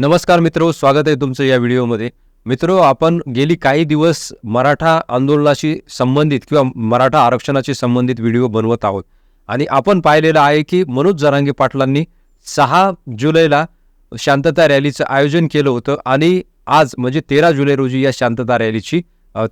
नमस्कार मित्र स्वागत आहे तुमचं या व्हिडिओमध्ये. मित्र आपण गेली काही दिवस मराठा आंदोलनाशी संबंधित किंवा मराठा आरक्षणाशी संबंधित व्हिडिओ बनवत आहोत. आणि आपण पाहिलेलं आहे की मनोज जरांगे पाटलांनी सहा जुलैला शांतता रॅलीचं आयोजन केलं होतं आणि आज म्हणजे तेरा जुलै रोजी या शांतता रॅलीची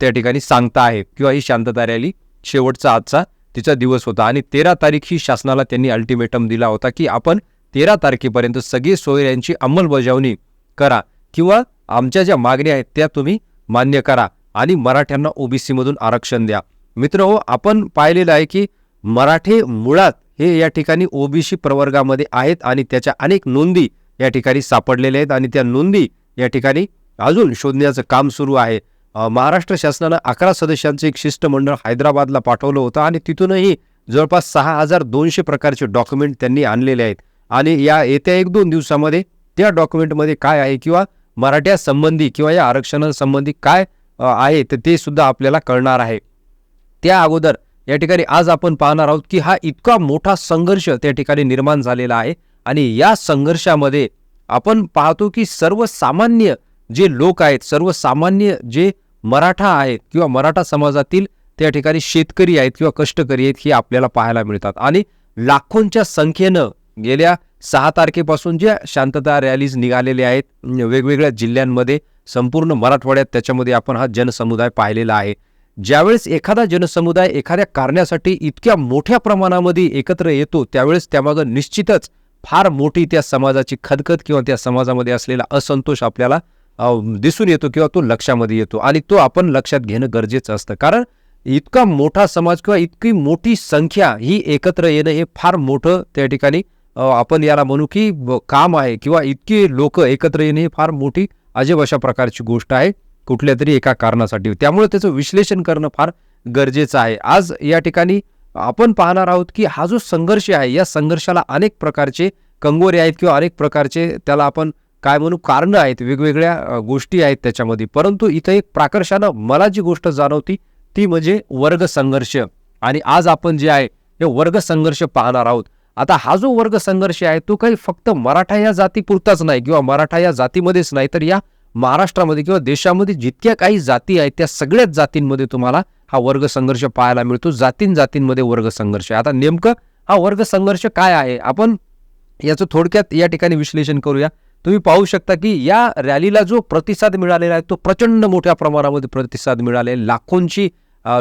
त्या ठिकाणी सांगता आहे किंवा ही शांतता रॅली शेवटचा आजचा तिचा दिवस होता. आणि तेरा तारीख ही शासनाला त्यांनी अल्टिमेटम दिला होता की आपण तेरा तारखेपर्यंत सगळी सोयऱ्यांची अंमलबजावणी करा किंवा आमच्या ज्या मागण्या आहेत त्या तुम्ही मान्य करा आणि मराठ्यांना ओबीसीमधून आरक्षण द्या. मित्र हो आपण पाहिलेलं आहे की मराठे मुळात हे या ठिकाणी ओबीसी प्रवर्गामध्ये आहेत आणि त्याच्या अनेक नोंदी या ठिकाणी सापडलेल्या आहेत आणि त्या नोंदी या ठिकाणी अजून शोधण्याचं काम सुरू आहे. महाराष्ट्र शासनानं अकरा सदस्यांचं एक शिष्टमंडळ हैदराबादला पाठवलं होतं आणि तिथूनही जवळपास सहा हजार दोनशे प्रकारचे डॉक्युमेंट त्यांनी आणलेले आहेत. आणि या येत्या एक दोन दिवसामध्ये त्या डॉक्युमेंटमध्ये काय आहे किंवा मराठ्या संबंधी किंवा या आरक्षणासंबंधी काय आहे तर ते सुद्धा आपल्याला कळणार आहे. त्या अगोदर या ठिकाणी आज आपण पाहणार आहोत की हा इतका मोठा संघर्ष त्या ठिकाणी निर्माण झालेला आहे आणि या संघर्षामध्ये आपण पाहतो की सर्वसामान्य जे लोक आहेत सर्वसामान्य जे मराठा आहेत किंवा मराठा समाजातील त्या ठिकाणी शेतकरी आहेत किंवा कष्टकरी आहेत हे आपल्याला पाहायला मिळतात. आणि लाखोंच्या संख्येनं गेल्या सहा तारखेपासून ज्या शांतता रॅलीज निघालेल्या आहेत वेगवेगळ्या जिल्ह्यांमध्ये संपूर्ण मराठवाड्यात त्याच्यामध्ये आपण हा जनसमुदाय पाहिलेला आहे. ज्यावेळेस एखादा जनसमुदाय एखाद्या कारणासाठी इतक्या मोठ्या प्रमाणामध्ये एकत्र येतो त्यावेळेस त्यामागं निश्चितच फार मोठी त्या समाजाची खदखद किंवा त्या समाजामध्ये असलेला असंतोष आपल्याला दिसून येतो किंवा तो लक्षामध्ये येतो. आणि तो आपण लक्षात घेणं गरजेचं असतं. कारण इतका मोठा समाज किंवा इतकी मोठी संख्या ही एकत्र येणं हे फार मोठं त्या ठिकाणी आपण याला म्हणू की काम आहे किंवा इतकी लोक एकत्र येणे ही फार मोठी अजब अशा प्रकारची गोष्ट आहे कुठल्या तरी एका कारणासाठी. त्यामुळे त्याचं विश्लेषण करणं फार गरजेचं आहे. आज या ठिकाणी आपण पाहणार आहोत की हा जो संघर्ष आहे या संघर्षाला अनेक प्रकारचे कंगोरे आहेत किंवा अनेक प्रकारचे त्याला आपण काय म्हणू कारणं आहेत वेगवेगळ्या गोष्टी आहेत त्याच्यामध्ये. परंतु इथं एक प्राकर्षानं मला जी गोष्ट जाणवती ती म्हणजे वर्ग संघर्ष. आणि आज आपण जे आहे हे वर्ग संघर्ष पाहणार आहोत. आता हा जो वर्ग संघर्ष आहे तो काही फक्त मराठा या जातीपुरताच नाही किंवा मराठा या जातीमध्येच नाही तर या महाराष्ट्रामध्ये किंवा देशामध्ये जितक्या काही जाती आहेत त्या सगळ्याच जातींमध्ये तुम्हाला हा वर्ग संघर्ष पाहायला मिळतो. जातीन जातींमध्ये वर्ग संघर्ष आहे. आता नेमकं हा वर्ग संघर्ष काय आहे? आपण याचं थोडक्यात या ठिकाणी विश्लेषण करूया. तुम्ही पाहू शकता की या रॅलीला जो प्रतिसाद मिळालेला आहे तो प्रचंड मोठ्या प्रमाणामध्ये प्रतिसाद मिळाले लाखोंची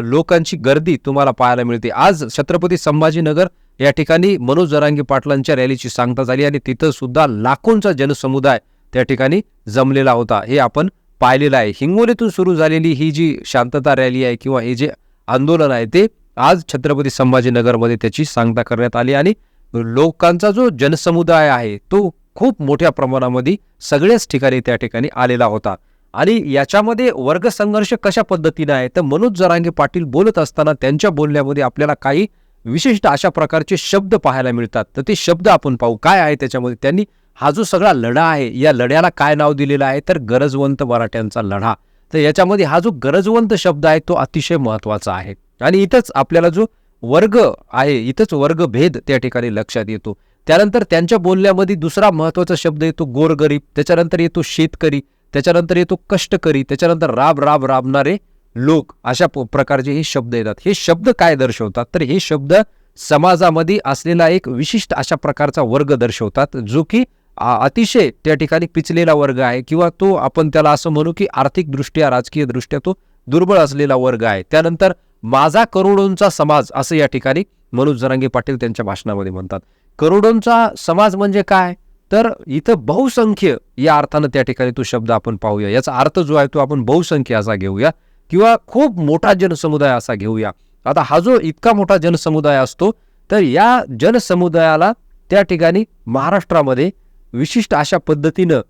लोकांची गर्दी तुम्हाला पाहायला मिळते. आज छत्रपती संभाजीनगर या ठिकाणी मनोज जरांगी पाटलांच्या रॅलीची सांगता झाली आणि तिथं सुद्धा लाखोंचा जनसमुदाय त्या ठिकाणी जमलेला होता. हे आपण पाहिलेलं आहे. हिंगोलीतून सुरू झालेली ही जी शांतता रॅली आहे किंवा हे जे आंदोलन आहे ते आज छत्रपती संभाजीनगरमध्ये त्याची सांगता करण्यात आली आणि लोकांचा जो जनसमुदाय आहे तो खूप मोठ्या प्रमाणामध्ये सगळ्याच ठिकाणी त्या ठिकाणी आलेला होता. आणि याच्यामध्ये वर्ग संघर्ष कशा पद्धतीने आहे? तर मनोज जरांगे पाटील बोलत असताना त्यांच्या बोलण्यामध्ये आपल्याला काही विशिष्ट अशा प्रकारचे शब्द पाहायला मिळतात. तर ते शब्द आपण पाहू. काय आहे त्याच्यामध्ये? त्यांनी हा जो सगळा लढा आहे या लढ्याला काय नाव दिलेलं आहे? तर गरजवंत मराठ्यांचा लढा. तर याच्यामध्ये हा जो गरजवंत शब्द आहे तो अतिशय महत्त्वाचा आहे. आणि इथंच आपल्याला जो वर्ग आहे इथंच वर्गभेद त्या ठिकाणी लक्षात येतो. त्यानंतर त्यांच्या बोलण्यामध्ये दुसरा महत्त्वाचा शब्द येतो गोरगरीब. त्याच्यानंतर येतो शेतकरी. त्याच्यानंतर येतो कष्टकरी त्याच्यानंतर राब राब राबणारे लोक. अशा प्रकारचे हे शब्द येतात. हे शब्द काय दर्शवतात? तर हे शब्द समाजामध्ये असलेला एक विशिष्ट अशा प्रकारचा वर्ग दर्शवतात जो की अतिशय त्या ठिकाणी पिचलेला वर्ग आहे किंवा तो आपण त्याला असं म्हणू की आर्थिकदृष्ट्या राजकीयदृष्ट्या तो दुर्बळ असलेला वर्ग आहे. त्यानंतर माझा करोडोंचा समाज असं या ठिकाणी मनोज जरांगे पाटील त्यांच्या भाषणामध्ये म्हणतात. करोडोंचा समाज म्हणजे काय? तर इथं बहुसंख्य या अर्थानं त्या ठिकाणी तो शब्द आपण पाहूया. याचा अर्थ जो आहे तो आपण बहुसंख्य असा घेऊया किंवा खूप मोठा जनसमुदाय असा घेऊया. आता हा जो इतका मोठा जनसमुदाय असतो तर या जनसमुदायाला त्या ठिकाणी महाराष्ट्रामध्ये विशिष्ट अशा पद्धतीनं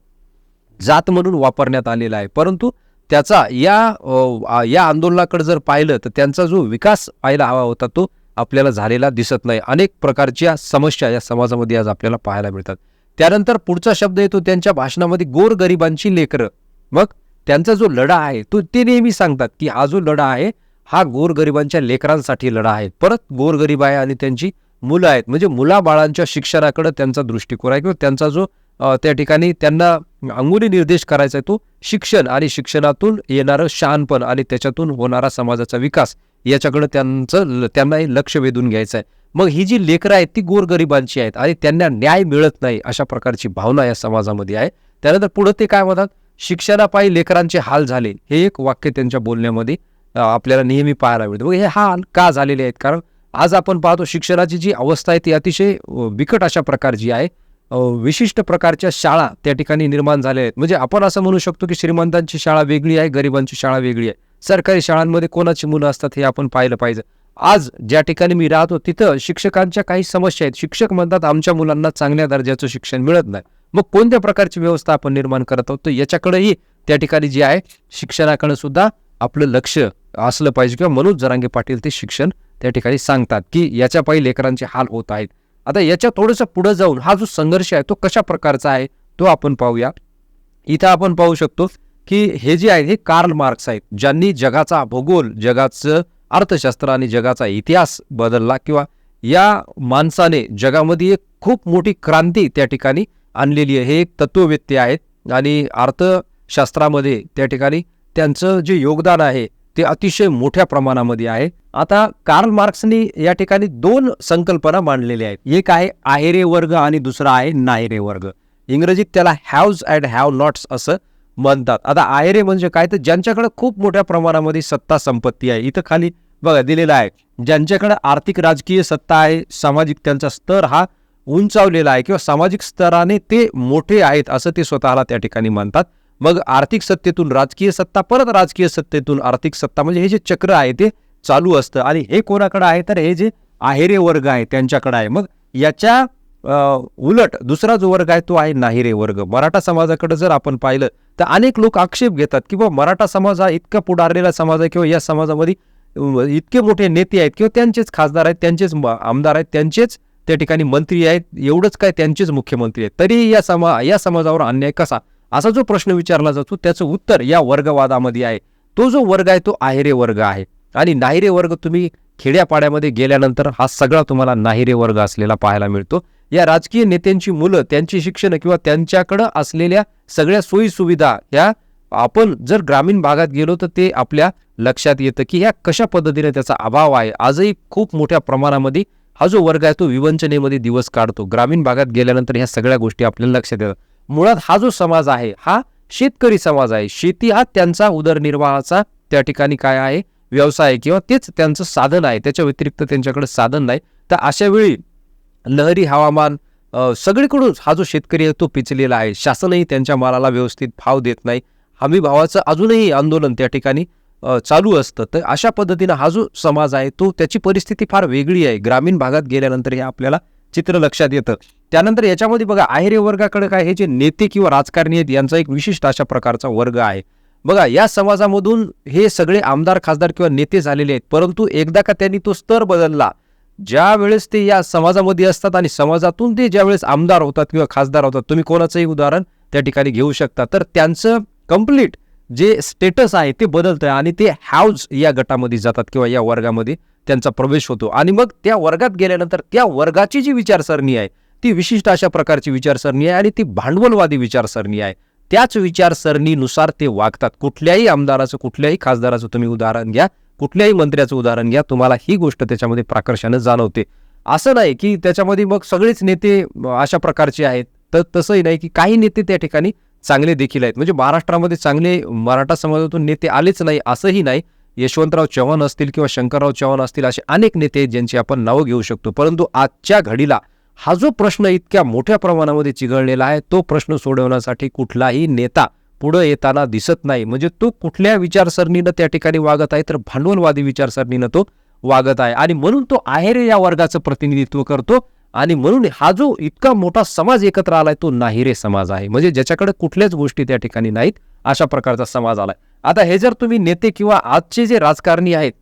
जात म्हणून वापरण्यात आलेला आहे. परंतु त्याचा या या आंदोलनाकडे जर पाहिलं तर त्यांचा जो विकास पाहायला हवा होता तो आपल्याला झालेला दिसत नाही. अनेक प्रकारच्या समस्या या समाजामध्ये आज आपल्याला पाहायला मिळतात. त्यानंतर पुढचा शब्द येतो त्यांच्या भाषणामध्ये गोरगरिबांची लेकरं. मग त्यांचा जो लढा आहे तो ते नेहमी सांगतात की हा जो लढा आहे हा गोरगरिबांच्या लेकरांसाठी लढा आहे. परत गोरगरीब आहे आणि त्यांची मुलं आहेत. म्हणजे मुलाबाळांच्या शिक्षणाकडे त्यांचा दृष्टिकोन आहे किंवा त्यांचा जो त्या ठिकाणी त्यांना अंगुली निर्देश करायचा आहे तो शिक्षण आणि शिक्षणातून येणारं शहाणपण आणि त्याच्यातून होणारा समाजाचा विकास याच्याकडे त्यांचं त्यांनाही लक्ष वेधून घ्यायचं आहे. मग ही जी लेकरं आहेत ती गोरगरिबांची आहेत आणि त्यांना न्याय मिळत नाही अशा प्रकारची भावना या समाजामध्ये आहे. त्यानंतर पुढं ते काय म्हणतात? शिक्षणापायी लेकरांचे हाल झाले. हे एक वाक्य त्यांच्या बोलण्यामध्ये आपल्याला नेहमी पाहायला मिळतं. मग हे हाल का झालेले आहेत? कारण आज आपण पाहतो शिक्षणाची जी अवस्था आहे ती अतिशय बिकट अशा प्रकारची आहे विशिष्ट प्रकारच्या शाळा त्या ठिकाणी निर्माण झाल्या आहेत. म्हणजे आपण असं म्हणू शकतो की श्रीमंतांची शाळा वेगळी आहे गरिबांची शाळा वेगळी आहे. सरकारी शाळांमध्ये कोणाची मुलं असतात हे आपण पाहिलं पाहिजे. आज ज्या ठिकाणी मी राहतो तिथं शिक्षकांच्या काही समस्या आहेत. शिक्षक म्हणतात आमच्या मुलांना चांगल्या दर्जाचं शिक्षण मिळत नाही. मग कोणत्या प्रकारची व्यवस्था आपण निर्माण करत आहोत? तर याच्याकडेही त्या ठिकाणी जे आहे शिक्षणाकडे सुद्धा आपलं लक्ष असलं पाहिजे किंवा मनोज जरांगे पाटील ते शिक्षण त्या ठिकाणी सांगतात की याच्या पायी लेकरांचे हाल होत आहेत. आता याच्या थोडंसं पुढं जाऊन हा जो संघर्ष आहे तो कशा प्रकारचा आहे तो आपण पाहूया. इथं आपण पाहू शकतो की हे जे आहेत हे कार्ल मार्क्स आहेत. ज्यांनी जगाचा भूगोल जगाचं अर्थशास्त्र आणि जगाचा इतिहास बदलला किंवा या माणसाने जगामध्ये एक खूप मोठी क्रांती त्या ठिकाणी आणलेली आहे. हे एक तत्ववेत्ते आहेत आणि अर्थशास्त्रामध्ये त्या ठिकाणी त्यांचं जे योगदान आहे ते अतिशय मोठ्या प्रमाणामध्ये आहे. आता कार्ल मार्क्सनी या ठिकाणी दोन संकल्पना मांडलेल्या आहेत. एक आहे आहेरे वर्ग आणि दुसरा आहे नायरे वर्ग. इंग्रजीत त्याला हॅव्ज अँड हॅव नॉट्स असं म्हणतात. आता आहेरे म्हणजे काय? तर ज्यांच्याकडे खूप मोठ्या प्रमाणामध्ये सत्ता संपत्ती आहे. इथं खाली बघा दिलेला आहे. ज्यांच्याकडे आर्थिक राजकीय सत्ता आहे सामाजिक त्यांचा स्तर हा उंचावलेला आहे किंवा सामाजिक स्तराने ते मोठे आहेत असं ते स्वतःला त्या ठिकाणी मानतात मग आर्थिक सत्तेतून राजकीय सत्ता परत राजकीय सत्तेतून आर्थिक सत्ता म्हणजे हे जे चक्र आहे ते चालू असतं. आणि हे कोणाकडे आहे? तर हे जे आहेरे वर्ग आहे त्यांच्याकडे आहे. मग याच्या उलट दुसरा जो वर्ग आहे तो आहे नाहिरे वर्ग. मराठा समाजाकडे जर आपण पाहिलं तर अनेक लोक आक्षेप घेतात की बा मराठा समाज हा इतका पुढारलेला समाज आहे किंवा या समाजामध्ये इतके मोठे नेते आहेत किंवा त्यांचेच खासदार आहेत त्यांचेच आमदार आहेत त्यांचेच त्या ठिकाणी मंत्री आहेत एवढंच काय त्यांचेच मुख्यमंत्री आहेत. तरीही या समा या समाजावर अन्याय कसा? असा जो प्रश्न विचारला जातो त्याचं उत्तर या वर्गवादामध्ये आहे. तो जो वर्ग आहे तो आहेरे वर्ग आहे. आणि नाहिरे वर्ग तुम्ही खेड्यापाड्यामध्ये गेल्यानंतर हा सगळा तुम्हाला नाहिरे वर्ग असलेला पाहायला मिळतो. या राजकीय नेत्यांची मुलं त्यांची शिक्षण किंवा त्यांच्याकडं असलेल्या सगळ्या सोयी सुविधा आपण जर ग्रामीण भागात गेलो तर ते आपल्या लक्षात येतं की ह्या कशा पद्धतीने त्याचा अभाव आहे. आजही खूप मोठ्या प्रमाणामध्ये हा जो वर्ग आहे तो विवंचनेमध्ये दिवस काढतो. ग्रामीण भागात गेल्यानंतर ह्या सगळ्या गोष्टी आपल्याला लक्षात येतात. मुळात हा जो समाज आहे हा शेतकरी समाज आहे. शेती हा त्यांचा उदरनिर्वाहाचा त्या ठिकाणी काय आहे? व्यवसाय आहे किंवा तेच त्यांचं साधन आहे. त्याच्या व्यतिरिक्त त्यांच्याकडे साधन नाही. तर अशा वेळी लहरी हवामान सगळीकडून हा जो शेतकरी आहे तो पिचलेला आहे. शासनही त्यांच्या मालाला व्यवस्थित भाव देत नाही. हमी भावाचं अजूनही आंदोलन त्या ठिकाणी चालू असतं. तर अशा पद्धतीनं हा जो समाज आहे तो त्याची परिस्थिती फार वेगळी आहे. ग्रामीण भागात गेल्यानंतर हे आपल्याला चित्र लक्षात येतं. त्यानंतर याच्यामध्ये बघा आहेरे वर्गाकडे काय हे जे नेते किंवा राजकारणी आहेत यांचा एक विशिष्ट अशा प्रकारचा वर्ग आहे. बघा या समाजामधून हे सगळे आमदार खासदार किंवा नेते झालेले आहेत. परंतु एकदा का त्यांनी तो स्तर बदलला ज्या वेळेस ते या समाजामध्ये असतात आणि समाजातून ते ज्यावेळेस आमदार होतात किंवा खासदार होतात तुम्ही कोणाचंही उदाहरण त्या ठिकाणी घेऊ शकता. तर त्यांचं कंप्लीट जे स्टेटस आहे ते बदलतं आणि ते हॅव्ज या गटामध्ये जातात किंवा या वर्गामध्ये त्यांचा प्रवेश होतो. आणि मग त्या वर्गात गेल्यानंतर त्या वर्गाची जी विचारसरणी आहे ती विशिष्ट अशा प्रकारची विचारसरणी आहे आणि ती भांडवलवादी विचारसरणी आहे. त्याच विचारसरणीनुसार ते वागतात. कुठल्याही आमदाराचं कुठल्याही खासदाराचं तुम्ही उदाहरण घ्या कुठल्याही मंत्र्याचं उदाहरण घ्या तुम्हाला ही गोष्ट त्याच्यामध्ये प्राकर्षानं जाणवते. असं नाही की त्याच्यामध्ये मग सगळेच नेते अशा प्रकारचे आहेत. तर तसंही नाही की काही नेते त्या ठिकाणी चांगले देखील आहेत. म्हणजे महाराष्ट्रामध्ये चांगले मराठा समाजातून नेते आलेच नाही असंही नाही. यशवंतराव चव्हाण असतील किंवा शंकरराव चव्हाण असतील असे अनेक नेते आहेत ज्यांची आपण नावं घेऊ शकतो. परंतु आजच्या घडीला हा जो प्रश्न इतक्या मोठ्या प्रमाणामध्ये चिघळलेला आहे तो प्रश्न सोडवण्यासाठी कुठलाही नेता पुढं येताना दिसत नाही. म्हणजे तो कुठल्या विचारसरणीनं त्या ठिकाणी वागत आहे तर भांडवलवादी विचारसरणीनं तो वागत आहे. आणि म्हणून तो आहेरे या वर्गाचं प्रतिनिधित्व करतो. आणि म्हणून हा जो इतका मोठा समाज एकत्र आलाय तो नाहिरे समाज आहे. म्हणजे ज्याच्याकडे कुठल्याच गोष्टी त्या ठिकाणी नाहीत अशा प्रकारचा समाज आलाय. आता हे जर तुम्ही नेते किंवा आजचे जे राजकारणी आहेत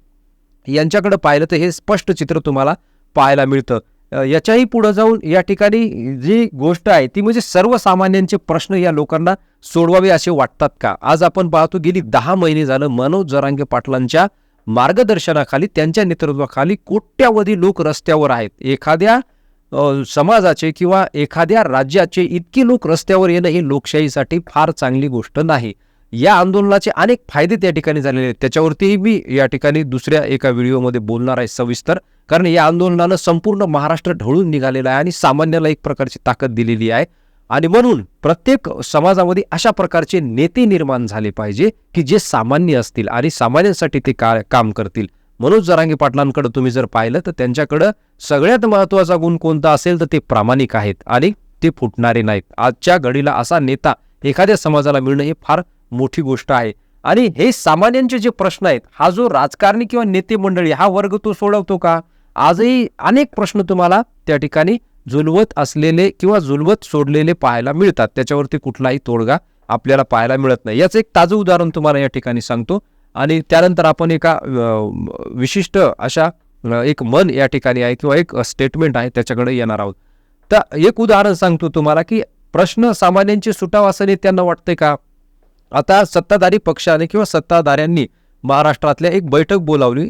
यांच्याकडे पाहिलं तर हे स्पष्ट चित्र तुम्हाला पाहायला मिळतं. याच्याही पुढं जाऊन या ठिकाणी जी गोष्ट आहे ती म्हणजे सर्वसामान्यांचे प्रश्न या लोकांना सोडवावे असे वाटतात का? आज आपण पाहतो गेली दहा महिने झालं मनोज जरांगे पाटलांच्या मार्गदर्शनाखाली त्यांच्या नेतृत्वाखाली कोट्यावधी लोक रस्त्यावर आहेत. एखाद्या समाजाचे किंवा एखाद्या राज्याचे इतकी लोक रस्त्यावर येणं ही लोकशाहीसाठी फार चांगली गोष्ट नाही. या आंदोलनाचे अनेक फायदे त्या ठिकाणी झालेले आहेत. त्याच्यावरतीही मी या ठिकाणी दुसऱ्या एका व्हिडिओमध्ये बोलणार आहे सविस्तर. कारण या आंदोलनानं संपूर्ण महाराष्ट्र ढळून निघालेला आहे आणि सामान्याला एक प्रकारची ताकद दिलेली आहे. आणि म्हणून प्रत्येक समाजामध्ये अशा प्रकारचे नेते निर्माण झाले पाहिजे की जे सामान्य असतील आणि सामान्यांसाठी ते का काम करतील. मनोज जरांगी पाटलांकडे तुम्ही जर पाहिलं तर त्यांच्याकडं सगळ्यात महत्त्वाचा गुण कोणता असेल तर ते प्रामाणिक आहेत आणि ते फुटणारे नाहीत. आजच्या घडीला असा नेता एखाद्या समाजाला मिळणं हे फार मोठी गोष्ट आहे. आणि हे सामान्यांचे जे प्रश्न आहेत हा जो राजकारणी किंवा नेते मंडळी हा वर्ग तो सोडवतो का? आजही अनेक प्रश्न तुम्हाला त्या ठिकाणी जुलवत असलेले किंवा जुलवत सोडलेले पाहायला मिळतात. त्याच्यावरती कुठलाही तोडगा आपल्याला पाहायला मिळत नाही. याचं एक ताजं उदाहरण तुम्हाला या ठिकाणी सांगतो. आणि त्यानंतर आपण एका विशिष्ट अशा एक मन या ठिकाणी आहे किंवा एक स्टेटमेंट आहे त्याच्याकडे येणार आहोत. तर एक उदाहरण सांगतो तुम्हाला की प्रश्न सामान्यांची सुटाव असं नेत्यांना वाटते का? आता सत्ताधारी पक्षाने किंवा सत्ताधाऱ्यांनी महाराष्ट्रातल्या एक बैठक बोलावली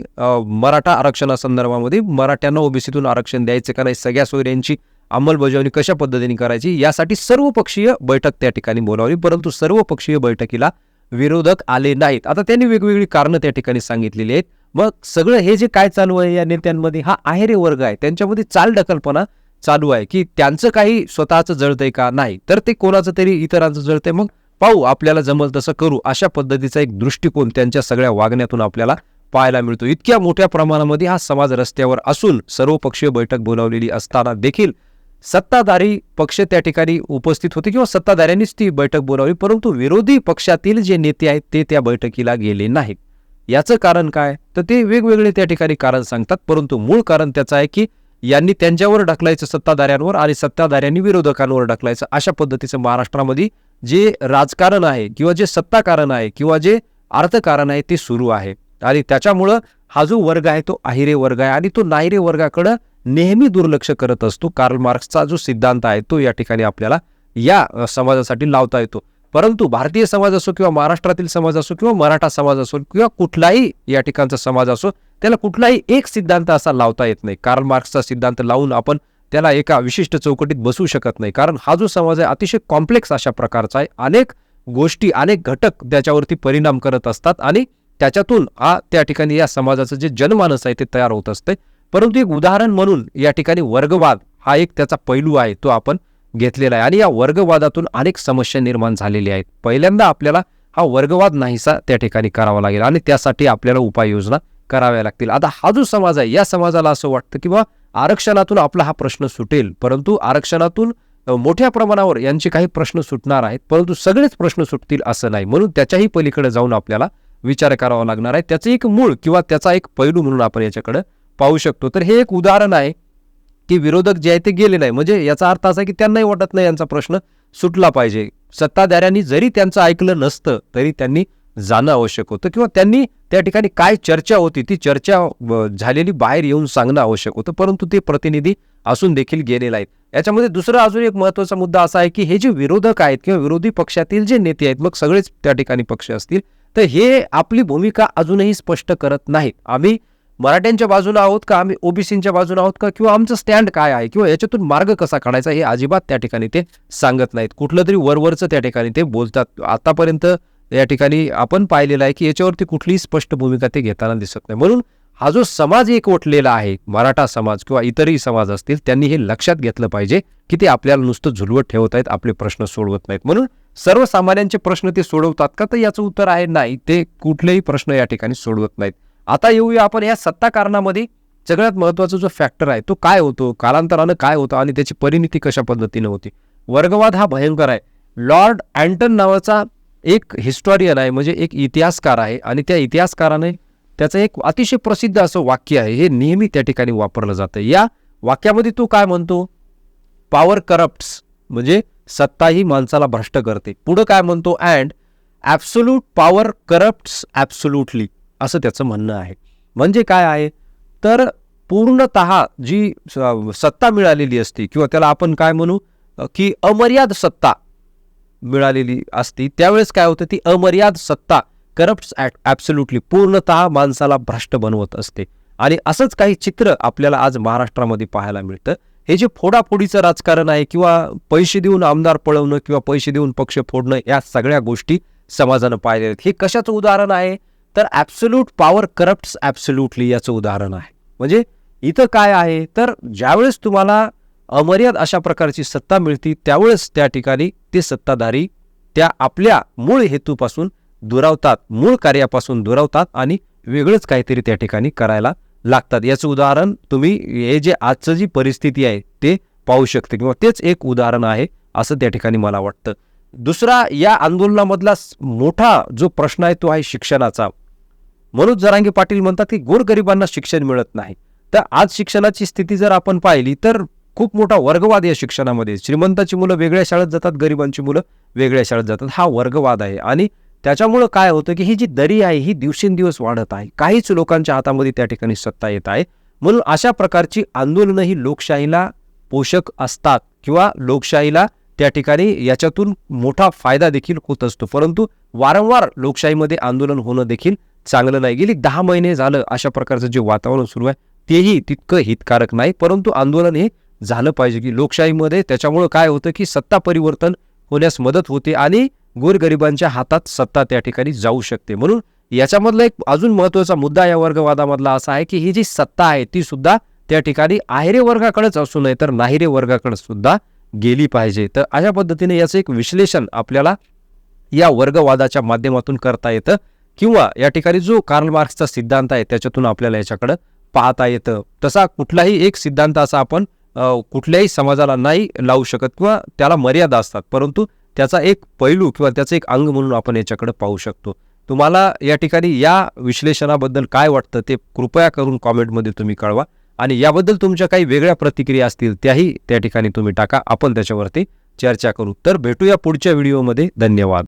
मराठा आरक्षणासंदर्भामध्ये. मराठ्यांना ओबीसीतून आरक्षण द्यायचं का नाही सगळ्या सोयऱ्यांची अंमलबजावणी कशा पद्धतीने करायची यासाठी सर्वपक्षीय बैठक त्या ठिकाणी बोलावली. परंतु सर्वपक्षीय बैठकीला विरोधक आले नाहीत. आता त्यांनी वेगवेगळी कारणं त्या ठिकाणी सांगितलेली आहेत. मग सगळं हे जे काय चालू आहे या नेत्यांमध्ये हा आहेरे वर्ग आहे. त्यांच्यामध्ये चालढकलपणा चालू आहे की त्यांचं काही स्वतःचं जळतंय का नाही? तर ते कोणाचं तरी इतरांचं जळतंय. मग पाहू आपल्याला जमल तसं करू. अशा पद्धतीचा एक दृष्टिकोन त्यांच्या सगळ्या वागण्यातून आपल्याला पाहायला मिळतो. इतक्या मोठ्या प्रमाणामध्ये हा समाज रस्त्यावर असून सर्वपक्षीय बैठक बोलावलेली असताना देखील सत्ताधारी पक्ष त्या ठिकाणी उपस्थित होते किंवा सत्ताधाऱ्यांनीच ती बैठक बोलावली परंतु विरोधी पक्षातील जे नेते आहेत ते त्या बैठकीला गेले नाहीत. याचं कारण काय? तर ते वेगवेगळे त्या ठिकाणी कारण सांगतात परंतु मूळ कारण त्याचं आहे की यांनी त्यांच्यावर ढकलायचं सत्ताधाऱ्यांवर आणि सत्ताधाऱ्यांनी विरोधकांवर ढकलायचं. अशा पद्धतीचं महाराष्ट्रामध्ये जे राजकारण आहे किंवा जे सत्ताकारण आहे किंवा जे अर्थकारण आहे ते सुरू आहे. आणि त्याच्यामुळं हा जो वर्ग आहे तो अहिरे वर्ग आहे आणि तो नाहिरे वर्गाकडं नेहमी दुर्लक्ष करत असतो. कार्ल मार्क्सचा जो सिद्धांत आहे तो या ठिकाणी आपल्याला या समाजासाठी लावता येतो. परंतु भारतीय समाज असो किंवा महाराष्ट्रातील समाज असो किंवा मराठा समाज असो किंवा कुठलाही या ठिकाणचा समाज असो त्याला कुठलाही एक सिद्धांत असा लावता येत नाही. कार्ल मार्क्सचा सिद्धांत लावून आपण त्याला एका विशिष्ट चौकटीत बसू शकत नाही. कारण हा जो समाज आहे अतिशय कॉम्प्लेक्स अशा प्रकारचा आहे. अनेक गोष्टी अनेक घटक त्याच्यावरती परिणाम करत असतात आणि त्याच्यातून हा त्या ठिकाणी या समाजाचं जे जनमानस आहे ते तयार होत असते. परंतु एक उदाहरण म्हणून या ठिकाणी वर्गवाद हा एक त्याचा पैलू आहे तो आपण घेतलेला आहे. आणि या वर्गवादातून अनेक समस्या निर्माण झालेल्या आहेत. पहिल्यांदा आपल्याला हा वर्गवाद नाहीसा त्या ठिकाणी करावा लागेल आणि त्यासाठी आपल्याला उपाययोजना कराव्या लागतील. आता हा जो समाज आहे या समाजाला असं वाटतं की बा आरक्षणातून आपला हा प्रश्न सुटेल. परंतु आरक्षणातून मोठ्या प्रमाणावर यांचे काही प्रश्न सुटणार आहेत. परंतु सगळेच प्रश्न सुटतील असं नाही. म्हणून त्याच्याही पलीकडे जाऊन आपल्याला विचार करावा लागणार आहे. त्याचं एक मूळ किंवा त्याचा एक पैलू म्हणून आपण याच्याकडे पाहू शकतो. तर हे एक उदाहरण आहे की विरोधक जे आहे ते गेले नाही. म्हणजे याचा अर्थ असा आहे की त्यांनाही वाटत नाही यांचा प्रश्न सुटला पाहिजे. सत्ताधाऱ्यांनी जरी त्यांचं ऐकलं नसतं तरी त्यांनी जाणं आवश्यक होतं किंवा त्यांनी त्या ठिकाणी काय चर्चा होती ती चर्चा झालेली बाहेर येऊन सांगणं आवश्यक होतं. परंतु ते प्रतिनिधी असून देखील गेलेले आहेत याच्यामध्ये दुसरा अजून एक महत्त्वाचा मुद्दा असा आहे की हे जे विरोधक आहेत किंवा विरोधी पक्षातील जे नेते आहेत मग सगळेच त्या ठिकाणी पक्ष असतील. तर हे आपली भूमिका अजूनही स्पष्ट करत नाहीत. आम्ही मराठ्यांच्या बाजूला आहोत का? आम्ही ओबीसीच्या बाजूला आहोत का? किंवा आमचं स्टँड काय आहे? किंवा याच्यातून मार्ग कसा काढायचा हे अजिबात त्या ठिकाणी ते सांगत नाहीत. कुठलं तरी वरवरचं त्या ठिकाणी ते बोलतात. आतापर्यंत या ठिकाणी आपण पाहिलेलं आहे की याच्यावरती कुठलीही स्पष्ट भूमिका ते घेताना दिसत नाही. म्हणून हा जो समाज एकवटलेला आहे मराठा समाज किंवा इतरही समाज असतील त्यांनी हे लक्षात घेतलं पाहिजे की ते आपल्याला नुसतं झुलवत ठेवत आहेत आपले प्रश्न सोडवत नाहीत. म्हणून सर्वसामान्यांचे प्रश्न ते सोडवतात का? तर याचं उत्तर आहे नाही. ते कुठलेही प्रश्न या ठिकाणी सोडवत नाहीत. आता येऊया आपण या सत्ता कारणामध्ये. सगळ्यात महत्त्वाचा जो फॅक्टर आहे तो काय होतो? कालांतरानं काय होतं आणि त्याची परिणिती कशा पद्धतीने होती? वर्गवाद हा भयंकर आहे. लॉर्ड अँटन नावाचा एक हिस्टॉरियन आहे म्हणजे एक इतिहासकार आहे आणि त्या इतिहासकाराने त्याचं एक अतिशय प्रसिद्ध असं वाक्य आहे हे नेहमी त्या ठिकाणी वापरलं जातं. या वाक्यामध्ये तो काय म्हणतो? पॉवर करप्ट्स म्हणजे सत्ता ही माणसाला भ्रष्ट करते. पुढं काय म्हणतो? And absolute power corrupts absolutely असं त्याचं म्हणणं आहे. म्हणजे काय आहे? तर पूर्णत जी सत्ता मिळालेली असते किंवा त्याला आपण काय म्हणू? की अमर्याद सत्ता मिळालेली असती त्यावेळेस काय होतं? ती अमर्याद सत्ता करप्ट ॲब्सोल्युटली पूर्णतः माणसाला भ्रष्ट बनवत असते. आणि असंच काही चित्र आपल्याला आज महाराष्ट्रामध्ये पाहायला मिळतं. हे जे फोडाफोडीचं राजकारण आहे किंवा पैसे देऊन आमदार पळवणं किंवा पैसे देऊन पक्ष फोडणं या सगळ्या गोष्टी समाजानं पाहिल्या आहेत. हे कशाचं उदाहरण आहे? तर ॲब्सोल्यूट पॉवर करप्ट्स ॲब्सोल्युटली याचं उदाहरण आहे. म्हणजे इथं काय आहे? तर ज्यावेळेस तुम्हाला अमर्याद अशा प्रकारची सत्ता मिळते त्यावेळेस त्या ठिकाणी ते सत्ताधारी त्या आपल्या मूळ हेतूपासून दुरावतात मूळ कार्यापासून दुरावतात आणि वेगळंच काहीतरी त्या ठिकाणी करायला लागतात. याचं उदाहरण तुम्ही हे जे आजचं जी परिस्थिती आहे ते पाहू शकते किंवा तेच एक उदाहरण आहे असं त्या ठिकाणी मला वाटतं. दुसरा या आंदोलनामधला मोठा जो प्रश्न आहे तो आहे शिक्षणाचा. मनोज जरांगे पाटील म्हणतात की गोरगरिबांना शिक्षण मिळत नाही. तर आज शिक्षणाची स्थिती जर आपण पाहिली तर खूप मोठा वर्गवाद या शिक्षणामध्ये. श्रीमंताची मुलं वेगळ्या शाळेत जातात गरिबांची मुलं वेगळ्या शाळेत जातात. हा वर्गवाद आहे. आणि त्याच्यामुळं काय होतं की ही जी दरी आहे ही दिवसेंदिवस वाढत आहे. काहीच लोकांच्या हातामध्ये त्या ठिकाणी सत्ता येत आहे. म्हणून अशा प्रकारची आंदोलनं ही लोकशाहीला पोषक असतात किंवा लोकशाहीला त्या ठिकाणी याच्यातून मोठा फायदा देखील होत असतो. परंतु वारंवार लोकशाहीमध्ये आंदोलन होणं देखील चांगलं नाही. गेली दहा महिने झालं अशा प्रकारचं जे वातावरण सुरू आहे तेही तितकं हितकारक नाही. परंतु आंदोलन हे झालं पाहिजे की लोकशाहीमध्ये त्याच्यामुळं काय होतं की सत्ता परिवर्तन होण्यास मदत होते आणि गोरगरिबांच्या हातात सत्ता त्या ठिकाणी जाऊ शकते. म्हणून याच्यामधला एक अजून महत्त्वाचा मुद्दा या वर्गवादामधला असा आहे की ही जी सत्ता आहे ती सुद्धा त्या ठिकाणी आहेरे वर्गाकडेच असू नये तर नाहिरे वर्गाकडे सुद्धा गेली पाहिजे. तर अशा पद्धतीने याचं एक विश्लेषण आपल्याला या वर्गवादाच्या माध्यमातून करता येतं. किंवा या ठिकाणी जो कार्ल मार्क्सचा सिद्धांत आहे त्याच्यातून आपल्याला याच्याकडं पाहता येतं. तसा कुठलाही एक सिद्धांत असा आपण कुठल्याही समाजाला नाही लावू शकत किंवा त्याला मर्यादा असतात. परंतु त्याचा एक पैलू किंवा त्याचं एक अंग म्हणून आपण याच्याकडे पाहू शकतो. तुम्हाला या ठिकाणी या विश्लेषणाबद्दल काय वाटतं ते कृपया करून कॉमेंटमध्ये तुम्ही कळवा. आणि याबद्दल तुमच्या काही वेगळ्या प्रतिक्रिया असतील त्याही त्या ठिकाणी तुम्ही टाका. आपण त्याच्यावरती चर्चा करू. तर भेटूया पुढच्या व्हिडिओमध्ये. धन्यवाद.